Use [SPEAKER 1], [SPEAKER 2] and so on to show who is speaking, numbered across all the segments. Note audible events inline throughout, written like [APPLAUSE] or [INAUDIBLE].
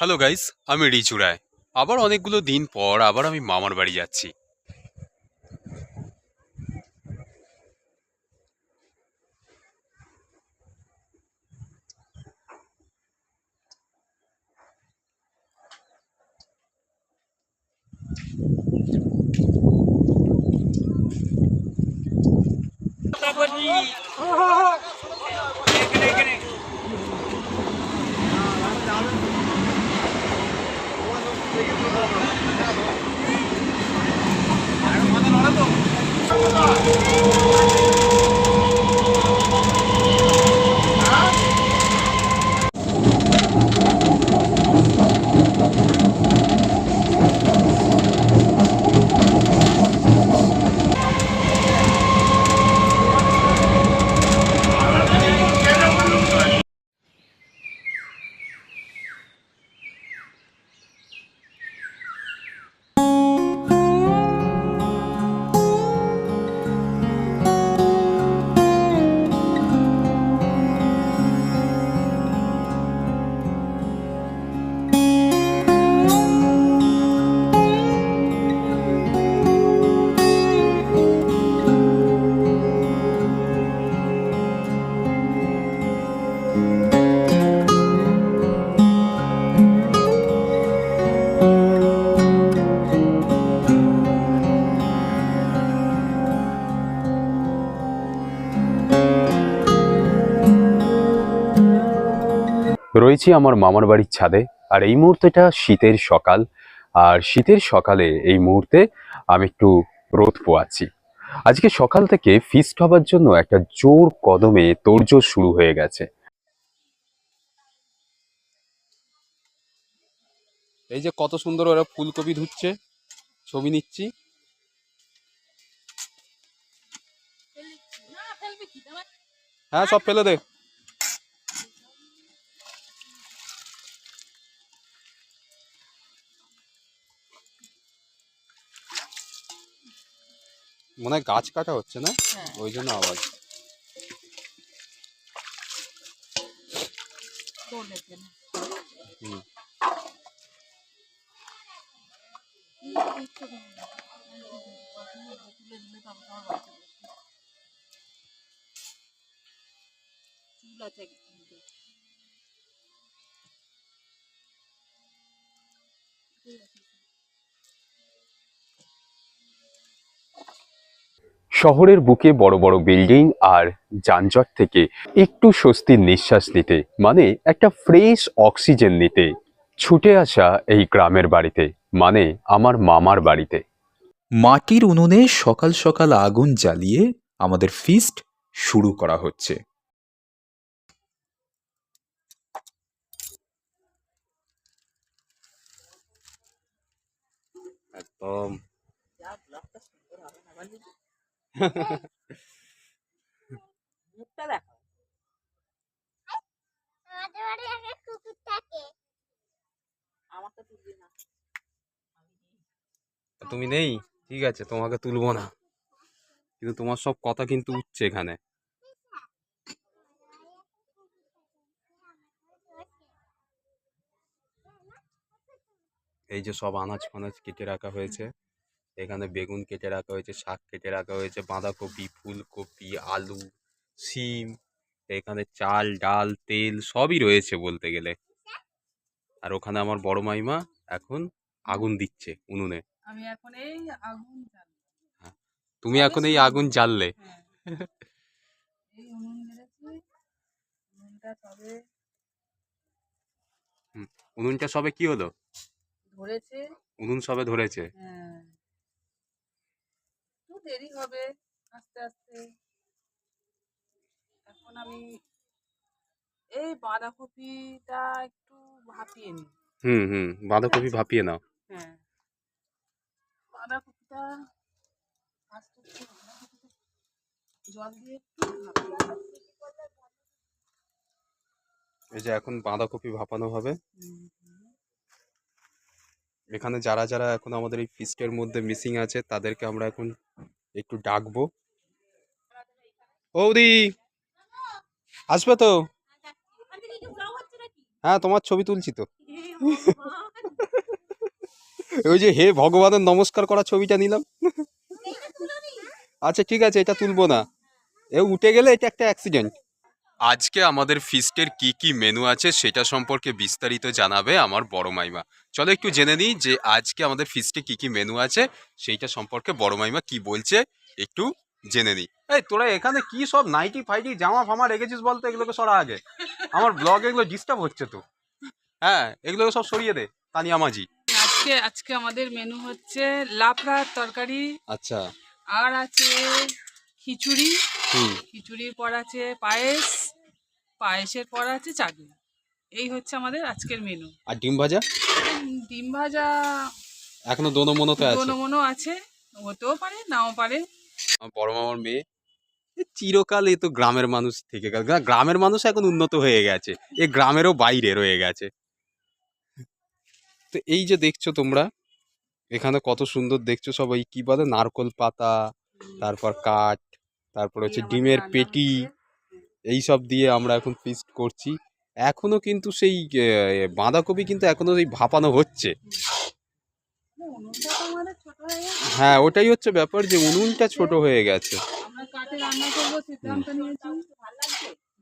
[SPEAKER 1] Hello guys আমি রিচু রায়। আবার অনেকগুলো দিন পর আবার আমি মামার বাড়ি যাচ্ছি। রয়েছি আমার মামার বাড়ির ছাদে। আর এই মুহূর্তেটা শীতের সকাল। আর শীতের সকালে এই মুহূর্তে আমি একটু রোদ পোয়াচ্ছি। আজকে সকাল থেকে ফিস্ট হবার জন্য একটা জোর কদমে তোড়জোড় শুরু হয়ে গেছে। এই যে কত সুন্দর ওরা ফুলকপি ধুচ্ছে। ছবি নিচ্ছি। হ্যাঁ সব ফেলে দে। মনে হয় গাছ কাটা হচ্ছে না? ওই জন্য আওয়াজ। হুম। শহরের বুকে বড় বড় বিল্ডিং আর যানজট থেকে একটু স্বস্তির নিঃশ্বাস নিতে মানে একটা ফ্রেশ অক্সিজেন নিতে ছুটে আসা এই গ্রামের বাড়িতে মানে আমার মামার বাড়িতে।
[SPEAKER 2] মাটির উনুনে সকাল সকাল আগুন জ্বালিয়ে আমাদের ফিস্ট শুরু করা হচ্ছে।
[SPEAKER 1] একদম। তুমি নেই? ঠিক আছে, তোমাকে তুলবো না। কিন্তু তোমার সব কথা কিন্তু উঠছে এখানে। এই যে সব আনাজ ফানাজ কেটে রাখা হয়েছে। এখানে বেগুন কেটে রাখা হয়েছে শাক কেটে রাখা হয়েছে বাঁধাকপি ফুলকপি আলু শিম এখানে চাল ডাল তেল সবই রয়েছে বলতে গেলে। আর ওখানে আমার বড় মাইমা এখন আগুন দিচ্ছে উনুনে।
[SPEAKER 3] আমি এখন এই আগুন
[SPEAKER 1] তুমি এখন এই আগুন জ্বাললে।
[SPEAKER 3] উনুনটা
[SPEAKER 1] সবে কি হলো?
[SPEAKER 3] ধরেছে।
[SPEAKER 1] উনুন সবে ধরেছে?
[SPEAKER 3] হ্যাঁ। দেরি হবে আস্তে আস্তে। এখন আমি এই বাঁধাকপিটা একটু ভাপিয়ে নিই।
[SPEAKER 1] হুম হুম বাঁধাকপি ভাপিয়ে নাও।
[SPEAKER 3] হ্যাঁ। বাঁধাকপিটা আস্তে আস্তে জল দিয়ে একটু
[SPEAKER 1] এই যে এখন বাঁধাকপি ভাপানো হবে। এখানে যারা যারা এখন আমাদের এই ফিস্টের মধ্যে মিসিং আছে তাদেরকে আমরা এখন একটু ডাকবো। ওদি আসবে তো? হ্যাঁ তোমার ছবি তুলছি তো। ওই যে হে ভগবানের নমস্কার করা ছবিটা নিলাম। আচ্ছা ঠিক আছে, এটা তুলবো না। এ উঠে গেলে এটা একটা অ্যাক্সিডেন্ট আজকে আমাদের ফিস্টের কি কি মেনু আছে সেটা সম্পর্কে বিস্তারিত জানাবে আমার বড় মাইমা। চলো একটু জেনে নিই যে আজকে আমাদের ফিস্টে কি কি মেনু আছে সেইটা সম্পর্কে বড় মাইমা কি বলছে একটু জেনে নিই। এই তোরা এখানে কি সব নাইটি ফাইটি জামা ফামা রেখেছিস বলতো? এগুলোকে সরা আগে। আমার ব্লগ এগুলো ডিস্টার্ব হচ্ছে তো। হ্যাঁ এগুলোকে সব সরিয়ে দে তানিয়া মাঝি
[SPEAKER 4] আজকে আজকে আমাদের মেনু হচ্ছে লাবড়ার তরকারি।
[SPEAKER 1] আচ্ছা।
[SPEAKER 4] আর আছে খিচুড়ি।
[SPEAKER 1] হুম।
[SPEAKER 4] খিচুড়ির পর আছে পায়েস। পায়েসের পর আছে চাটনি। এই হচ্ছে আমাদের আজকের মেনু
[SPEAKER 1] আর ডিম ভাজা?
[SPEAKER 4] ডিম ভাজা
[SPEAKER 1] এখনও দোনো মনোতে আছে।
[SPEAKER 4] কোনো মনো আছে। হতেও পারে নাও পারে।
[SPEAKER 1] আমার বড় মামার মেয়ে চিরকাল এ তো গ্রামের মানুষ থেকে গেল। গ্রামের মানুষ এখন উন্নত হয়ে গেছে। এ গ্রামেরও বাইরে রয়ে গেছে। তো এই যে দেখছ তোমরা এখানে কত সুন্দর দেখছ সব ওই কি বলে? নারকল পাতা তারপর কাঠ তারপর হচ্ছে ডিমের পেটি এই সব দিয়ে আমরা এখন ফিস্ট করছি। এখনও কিন্তু সেই বাঁধাকপি কিন্তু এখনও সেই ভাপানো হচ্ছে।
[SPEAKER 4] হয়ে
[SPEAKER 1] হ্যাঁ ওটাই হচ্ছে ব্যাপার যে উনুনটা ছোট হয়ে গেছে।
[SPEAKER 4] আমরা কাঠে রান্না করব সিদ্ধান্ত নিয়েছি।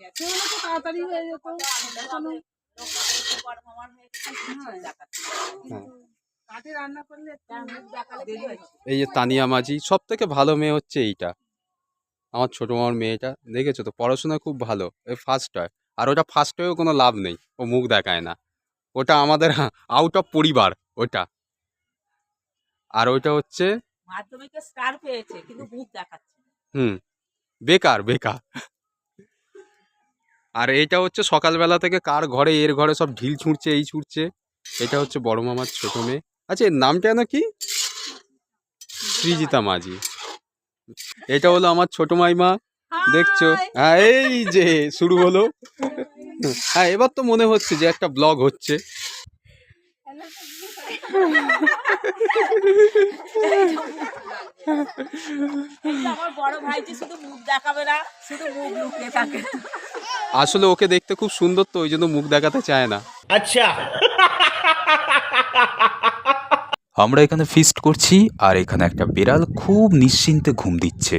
[SPEAKER 4] গ্যাসে হলে তো তাড়াতাড়ি হয়ে
[SPEAKER 1] হ্যাঁ।
[SPEAKER 4] হয়।
[SPEAKER 1] এই যে তানিয়া মাঝি সব থেকে ভালো মেয়ে হচ্ছে এইটা। আমার ছোট মামার মেয়েটা দেখেছ তো? পড়াশোনা খুব ভালো এ ফার্স্ট হয়। আর ওটা ফার্স্ট হয়েও কোনো লাভ নেই ও মুখ দেখায় না। ওটা আমাদের [LAUGHS] আউট অফ পরিবার ওটা। আর ওইটা হচ্ছে
[SPEAKER 5] মাধ্যমিকে স্টার পেয়েছে কিন্তু মুখ দেখাচ্ছে
[SPEAKER 1] হুম বেকার বেকার। আর এটা হচ্ছে সকালবেলা থেকে কার ঘরে এর ঘরে সব ঢিল ছুঁড়ছে এই ছুঁড়ছে। এটা হচ্ছে বড় মামার ছোট মেয়ে। আচ্ছা এর নামটা যেন কি? সৃজিতা মাঝি। এটা হলো আমার ছোট মাইমা দেখছ? হ্যাঁ এই যে শুরু হলো। হ্যাঁ এবার তো মনে হচ্ছে যে একটা ব্লগ হচ্ছে। আসলে ওকে দেখতে খুব সুন্দর তো ওই জন্য মুখ দেখাতে চায় না।
[SPEAKER 2] আমরা এখানে ফিস্ট করছি আর এখানে একটা বিড়াল খুব নিশ্চিন্তে ঘুম দিচ্ছে।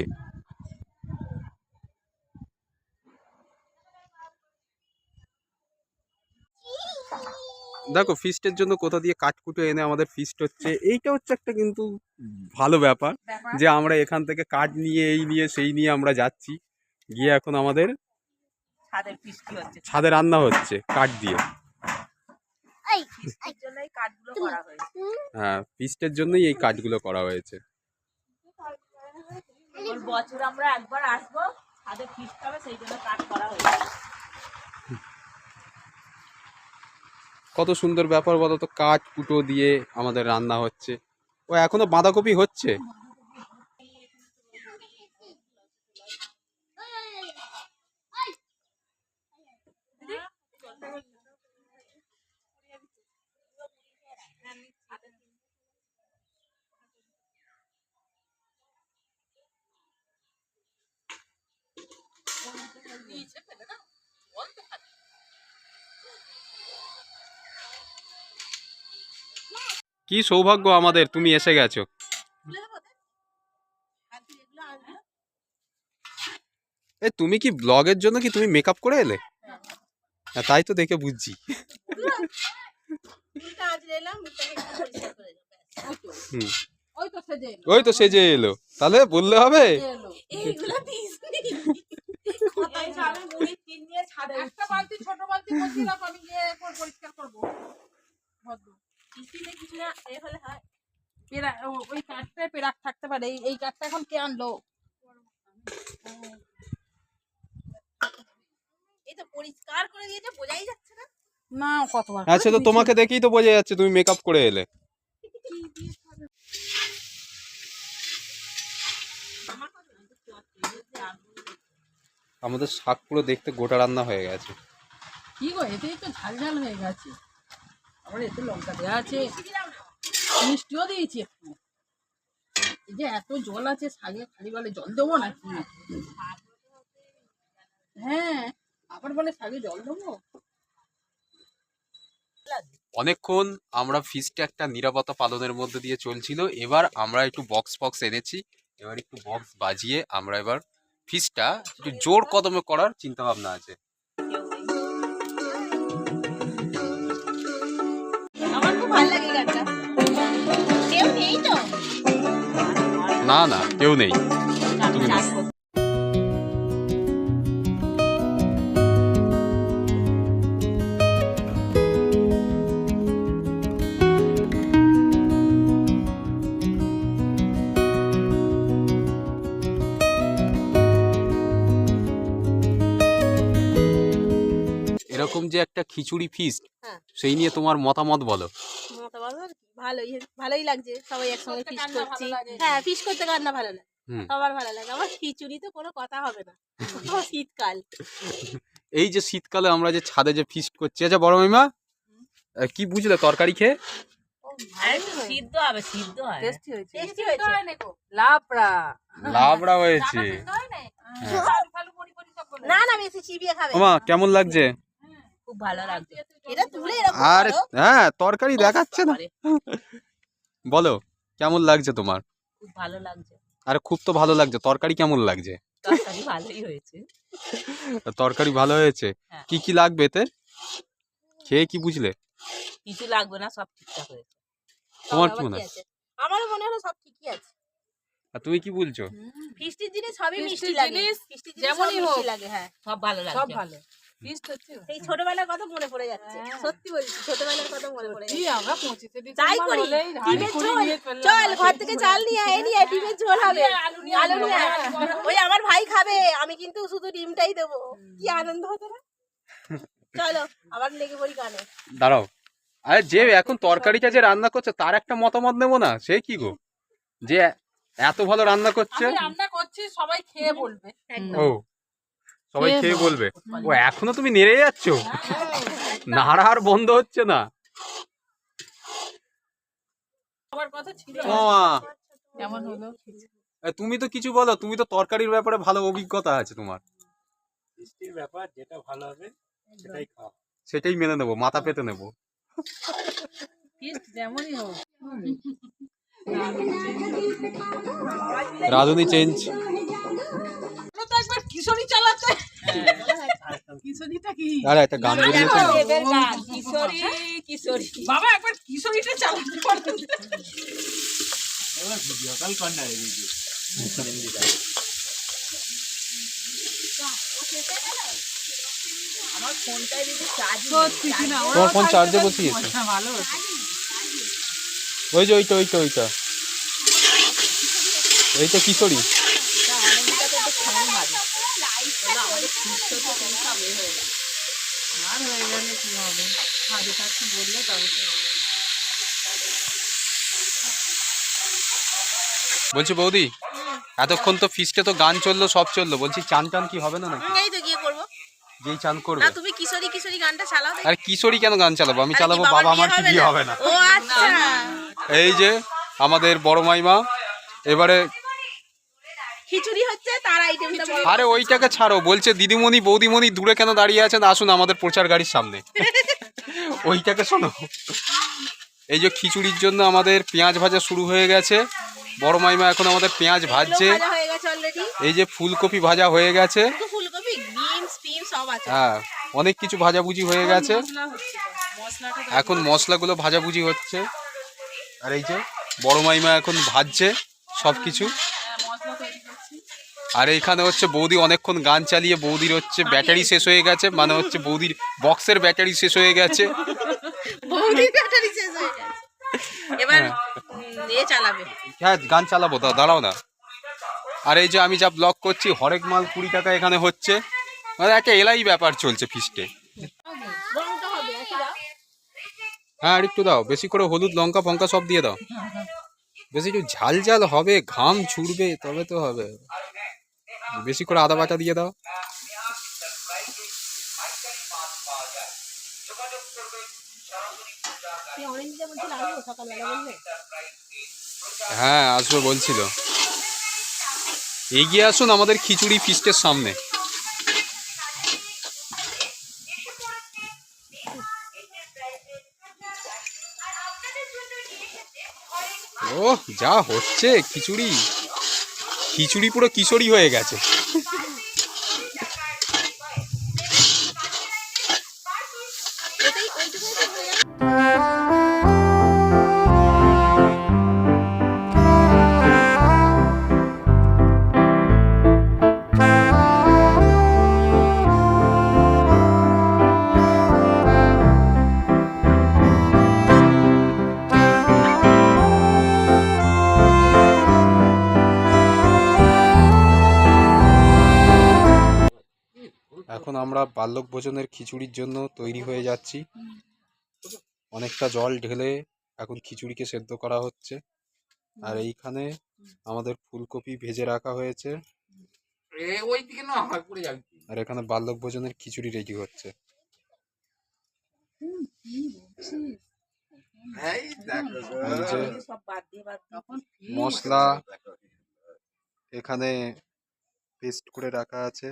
[SPEAKER 1] দেখো ফিস্টের জন্য কোথা দিয়ে কাঠকুটো এনে আমাদের ফিস্ট হচ্ছে এইটা হচ্ছে একটা কিন্তু ভালো ব্যাপার যে আমরা এখান থেকে কাঠ নিয়ে এই নিয়ে সেই নিয়ে আমরা যাচ্ছি। গিয়ে এখন আমাদের
[SPEAKER 5] ছাদের
[SPEAKER 1] ছাদে রান্না হচ্ছে কাঠ দিয়ে
[SPEAKER 6] এই
[SPEAKER 5] বৃষ্টির জন্য এই কাঠগুলো করা হয়েছে
[SPEAKER 1] হ্যাঁ ফিস্টের জন্যই এই কাঠগুলো করা হয়েছে।
[SPEAKER 5] বছর আমরা একবার আসব ছাদে ফিস্ট হবে সেই জন্য কাঠ করা হয়েছে।
[SPEAKER 1] কত সুন্দর ব্যাপার বলো তো কাঠ কুটো দিয়ে আমাদের রান্না হচ্ছে। ও এখনও বাঁধাকপি হচ্ছে? কি সৌভাগ্য আমাদের, তুমি এসে গেছো। এ, তুমি কি ব্লগের জন্য কি তুমি মেকআপ করে এলে? তাই তো দেখে বুঝছি।
[SPEAKER 4] ওই তো সেজে এলো।
[SPEAKER 1] তাহলে বললে হবে?
[SPEAKER 4] ছোট করব। ভদ্র
[SPEAKER 5] কিছু না এ হলে হয়।
[SPEAKER 4] পেরা ওই কাঠটায় পেরাক থাকতে পারে। এই এই কাঠটা এখন কে আনলো?
[SPEAKER 5] এই তো পরিষ্কার করে দিয়েছে বোঝাই যাচ্ছে না।
[SPEAKER 4] না কতবার
[SPEAKER 1] তো তোমাকে দেখেই তো বোঝা যাচ্ছে তুমি মেকআপ করে এলে। আমাদের শাক পুরো দেখতে গোটা রান্না হয়ে গেছে।
[SPEAKER 4] কি গো এতেই তো ঝাল ঝাল হয়ে গেছে। এতে লঙ্কা দেওয়া আছে। মিষ্টিও দিয়েছি একটু এই যে এত জল আছে খালি বলে জল দেবো হ্যাঁ আবার বলে জল দেবো?
[SPEAKER 1] অনেকক্ষণ আমরা ফিস্টে একটা নিরাপত্তা পালনের মধ্যে দিয়ে চলছিল। এবার আমরা একটু বক্স ফক্স এনেছি। এবার একটু বক্স বাজিয়ে আমরা এবার ফিস্টটা একটু জোর কদমে করার চিন্তা ভাবনা আছে। না না কেউ নেই যে একটা খিচুড়ি ফিস্ট
[SPEAKER 6] হ্যাঁ।
[SPEAKER 1] সেই নিয়ে তোমার মতামত বলো।
[SPEAKER 6] মতামত ভালোই ভালোই লাগছে। সবাই একসঙ্গে
[SPEAKER 4] না
[SPEAKER 6] করছি। হ্যাঁ করতে কার না ভালো লাগে? সবার ভালো লাগে। আমার খিচুড়ি তো কোনো কথা হবে না। শীতকাল।
[SPEAKER 1] এই যে শীতকালে আমরা যে ছাদে যে ফিস্ট করছি আচ্ছা বড় মাইমা কি বুঝলে? তরকারি খেয়ে?
[SPEAKER 5] সিদ্ধ হবে সিদ্ধ হয়।
[SPEAKER 4] টেস্টি হয়েছে।
[SPEAKER 6] টেস্টি হয়েছে।
[SPEAKER 4] লাপড়া
[SPEAKER 1] লাবড়া। হয়েছে।
[SPEAKER 6] না না বেশি চিবিয়ে খাবে।
[SPEAKER 1] ওমা কেমন লাগছে?
[SPEAKER 5] খুব ভালো লাগছে
[SPEAKER 6] এটা তুলে এরকম
[SPEAKER 1] আর হ্যাঁ তরকারি দেখাচ্ছে না। [LAUGHS] বলো কেমন লাগছে তোমার?
[SPEAKER 5] খুব ভালো লাগছে।
[SPEAKER 1] আরে খুব তো ভালো লাগছে তরকারি কেমন লাগছে?
[SPEAKER 5] তরকারি ভালোই হয়েছে। [LAUGHS]
[SPEAKER 1] তরকারি ভালো হয়েছে।
[SPEAKER 5] হ্যাঁ।
[SPEAKER 1] কি কি লাগবে এতে? খেয়ে কি বুঝলে?
[SPEAKER 5] কিছু লাগবে না সব ঠিকঠাক হয়েছে।
[SPEAKER 1] তোমার কি মনে
[SPEAKER 6] কি
[SPEAKER 1] হয়?
[SPEAKER 6] আছে? আমারও মনে হলো সব ঠিকই আছে।
[SPEAKER 1] আর তুমি কি বলছো?
[SPEAKER 6] জিনিস সবই মিষ্টি লাগে।
[SPEAKER 4] যেমনই হোক।
[SPEAKER 6] লাগে হ্যাঁ।
[SPEAKER 5] সব ভালো
[SPEAKER 4] সব ভালো।
[SPEAKER 6] সেই ছোটবেলার কথা মনে পড়ে যাচ্ছে।
[SPEAKER 4] হ্যাঁ।
[SPEAKER 6] সত্যি বলছি ছোটবেলার কথা মনে পড়ে যাচ্ছে। তাই করি ডিমের ঝোল। চল ঘর থেকে চাল নিয়ে আয় নিয়ে ডিমের ঝোল হবে।
[SPEAKER 4] আলু নিয়ে
[SPEAKER 6] আলু নিয়ে আয়।
[SPEAKER 4] আয়।
[SPEAKER 6] ওই আমার ভাই খাবে আমি কিন্তু শুধু ডিমটাই দেবো। কি আনন্দ হতো না? চলো আবার লেগে পড়ি গানে।
[SPEAKER 1] দাঁড়াও। আরে যে এখন তরকারিটা যে রান্না করছে তার একটা মতামত নেব না? সে কি গো? যে এত ভালো রান্না করছে?
[SPEAKER 4] রান্না করছি সবাই খেয়ে বলবে।
[SPEAKER 1] ও। সবাই
[SPEAKER 4] খেয়ে
[SPEAKER 1] বলবে ও এখনও তুমি নেড়ে যাচ্ছ? নাড়া আর বন্ধ হচ্ছে না। তুমি তো কিছু বলো তুমি তো তরকারির ব্যাপারে ভালো অভিজ্ঞতা আছে তোমার।
[SPEAKER 7] ব্যাপার যেটা ভালো হবে সেটাই
[SPEAKER 1] সেটাই মেনে নেব মাথা পেতে নেব।
[SPEAKER 4] ফিস্ট যেমনই হোক। [LAUGHS]
[SPEAKER 1] রাঁধুনি চেঞ্জ।
[SPEAKER 4] তো একবার কিশোরী চালাতে। কিশোরীটা কি?
[SPEAKER 1] আরে একটা গান বেরিয়েছে না?
[SPEAKER 5] দেবের গান। কিশোরী কিশোরী।
[SPEAKER 4] বাবা একবার কিশোরীটা চালাতে পারবে
[SPEAKER 7] এবার ভিডিও কল কর না রে ভিডিও
[SPEAKER 5] আমার ফোনটাই দিদি চার্জ
[SPEAKER 4] সত্যি কি না?
[SPEAKER 1] তোমার ফোন চার্জে বসিয়েছে
[SPEAKER 4] ভালো
[SPEAKER 1] ওই যে ওইটা ওইটা ওইটা। তো কিশোরী
[SPEAKER 4] আর হয়ে গেলে কি হবে হাতে থাকতে বললে তবে তো
[SPEAKER 1] বলছি বৌদি এতক্ষণ তো ফিস্টে তো গান চলল সব চলল। বলছি চান টান কি হবে না নাকি?
[SPEAKER 6] এই তো গিয়ে করব।
[SPEAKER 1] যেই চান করবে।
[SPEAKER 6] না তুমি কিশোরী কিশোরী গানটা চালাও।
[SPEAKER 1] আর কিশোরী কেন গান চালাবো? আমি চালাবো বাবা আমার কি বিয়ে হবে না?
[SPEAKER 6] ও আচ্ছা।
[SPEAKER 1] এই যে আমাদের বড় মাইমা এবারে
[SPEAKER 6] খিচুড়ি হচ্ছে তার আইটেমটা
[SPEAKER 1] আরে ওইটাকে ছাড়ো বলছে দিদিমণি বৌদিমণি দূরে কেন দাঁড়িয়ে আছেন? আসুন আমাদের প্রচার গাড়ির সামনে। [LAUGHS] ওইটাকে শোনো। এই যে খিচুড়ির জন্য আমাদের পেঁয়াজ ভাজা শুরু হয়ে গেছে। বড় মাইমা এখন আমাদের পেঁয়াজ ভাজছে। এই যে ফুলকপি ভাজা হয়ে গেছে। হ্যাঁ অনেক কিছু ভাজাভুজি হয়ে গেছে। এখন মশলাগুলো ভাজাভুজি হচ্ছে। আর এই যে বড় মাইমা এখন ভাজছে সব কিছু।
[SPEAKER 4] হ্যাঁ,
[SPEAKER 1] আর এখানে হচ্ছে বৌদি অনেকক্ষণ গান চালিয়ে বৌদির হচ্ছে ব্যাটারি শেষ হয়ে গেছে। মানে হচ্ছে বৌদির বক্সের ব্যাটারি শেষ হয়ে গেছে।
[SPEAKER 6] বৌদির ব্যাটারি শেষ হয়ে গেছে। এবার
[SPEAKER 1] হ্যাঁ।
[SPEAKER 6] চালাবে।
[SPEAKER 1] হ্যাঁ গান চালাবো দা দাঁড়াও না। আর এই যে আমি যা ব্লগ করছি, হরেক মাল কুড়ি টাকা এখানে হচ্ছে। মানে একটা এলাই ব্যাপার চলছে ফিস্টে হ্যাঁ আর একটু দাও, বেশি করে হলুদ, লঙ্কা, ফঙ্কা সব দিয়ে দাও। বেশি একটু ঝাল ঝাল হবে, ঘাম ছুটবে তবে তো হবে। বেশি করে আদা বাটা দিয়ে দাও।
[SPEAKER 6] সকালবেলা
[SPEAKER 1] হ্যাঁ আসবে বলছিল। এগিয়ে আসুন আমাদের খিচুড়ি ফিস্টের সামনে। ও যা হচ্ছে খিচুড়ি। খিচুড়ি পুরো কিশোরী হয়ে গেছে। বাল্যক ভোজনের খিচুড়ির জন্য তৈরি হয়ে যাচ্ছি। অনেকটা জল ঢেলে এখন খিচুড়িকে সেদ্ধ করা হচ্ছে। আর এইখানে আমাদের ফুলকপি ভেজে রাখা হয়েছে। আর এখানে বাল্যক ভোজনের খিচুড়ি রেডি হচ্ছে। মশলা এখানে পেস্ট করে রাখা সব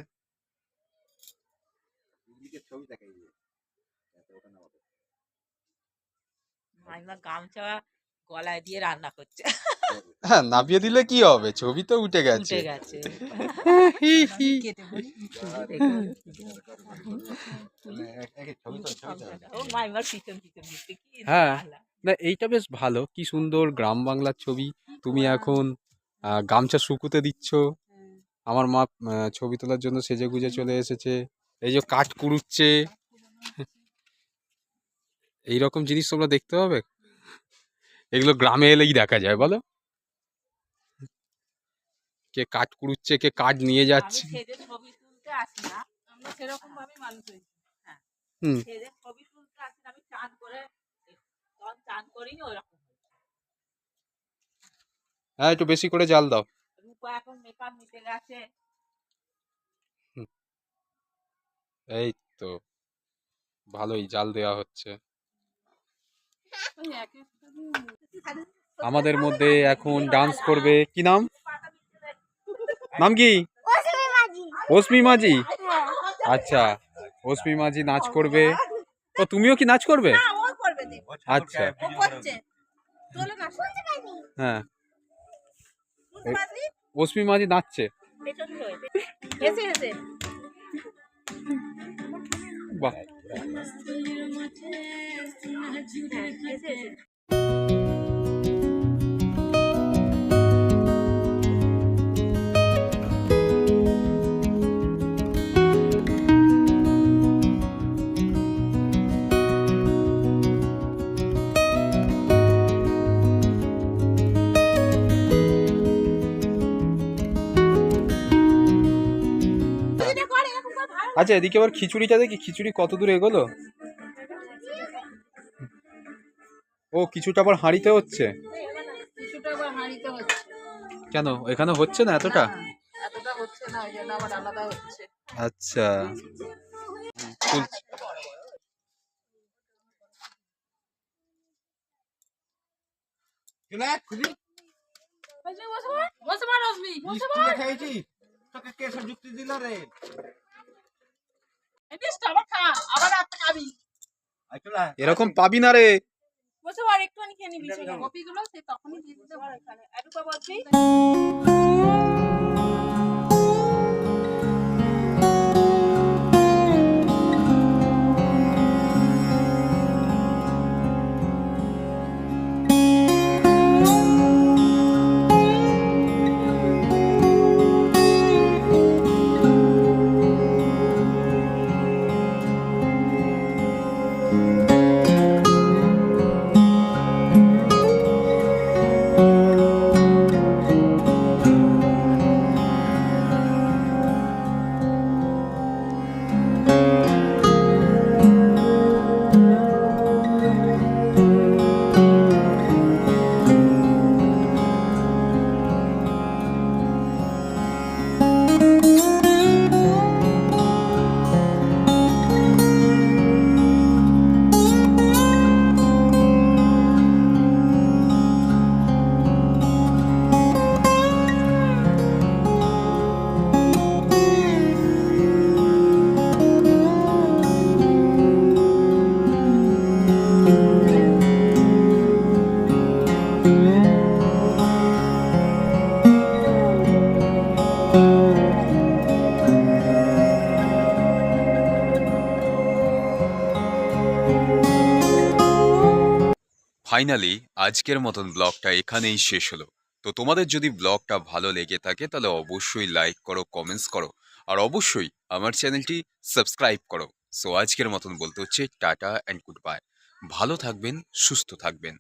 [SPEAKER 1] দিয়ে
[SPEAKER 5] মাইমা গামছা গলায় দিয়ে রান্না করছে।
[SPEAKER 1] হ্যাঁ নামিয়ে দিলে কি হবে? ছবি তো উঠে গেছে।
[SPEAKER 5] উঠে গেছে ও মাইমার পিছন পিছন দিচ্ছে। কি
[SPEAKER 1] হ্যাঁ। না এইটা বেশ ভালো। কি সুন্দর গ্রাম বাংলার ছবি। তুমি এখন গামছা শুকুতে দিচ্ছ। আমার মা ছবি তোলার জন্য সেজে গুজে চলে এসেছে। এই যে কাঠ কুড়ুচ্ছে। এইরকম জিনিস তোমরা দেখতে হবে এগুলো গ্রামে এলেই দেখা যায় বলো। কে কাঠ কুড়ুচ্ছে কে কাঠ নিয়ে যাচ্ছে।
[SPEAKER 5] করিনি ওরকম
[SPEAKER 1] হ্যাঁ একটু বেশি করে জাল দাও।
[SPEAKER 5] রূপা এখন মেকআপ নিতে গেছে।
[SPEAKER 1] এই তো, ভালোই জাল দেওয়া হচ্ছে। আমাদের মধ্যে এখন ডান্স করবে, কি নাম? নাম কি? অসমি মাঝি। আচ্ছা অসমি মাঝি নাচ করবে। ও, তুমিও কি নাচ করবে। আচ্ছা। হ্যাঁ।
[SPEAKER 6] শুনতে
[SPEAKER 1] মাঝি নাচছে।
[SPEAKER 6] What.
[SPEAKER 1] আচ্ছা এদিকে আবার খিচুড়িটা দেখি খিচুড়ি কত দূর এগোলো? ও কিছুটা আবার হাঁড়িতে হচ্ছে? কেন এখানে হচ্ছে না এতটা?
[SPEAKER 4] না, এতটা হচ্ছে না ওই জন্য আবার আলাদা
[SPEAKER 1] আচ্ছা। তুলছি।
[SPEAKER 4] বসে পড় রশ্মি বসে পড় এই ডিশটা আবার খা আবার একটা খাবি
[SPEAKER 1] এরকম পাবি না রে
[SPEAKER 6] একটু খেয়ে নিবি।
[SPEAKER 4] কপিগুলো সে তখনই দিয়ে দিতে পারে
[SPEAKER 6] এখানে।
[SPEAKER 1] ফাইনালি আজকের মতন ব্লগটা এখানেই শেষ হলো। তো তোমাদের যদি ব্লগটা ভালো লেগে থাকে, তাহলে অবশ্যই লাইক করো কমেন্টস করো, আর অবশ্যই আমার চ্যানেলটি সাবস্ক্রাইব করো। সো আজকের মতন বলতে হচ্ছে টাটা অ্যান্ড গুড বাই ভালো থাকবেন, সুস্থ থাকবেন।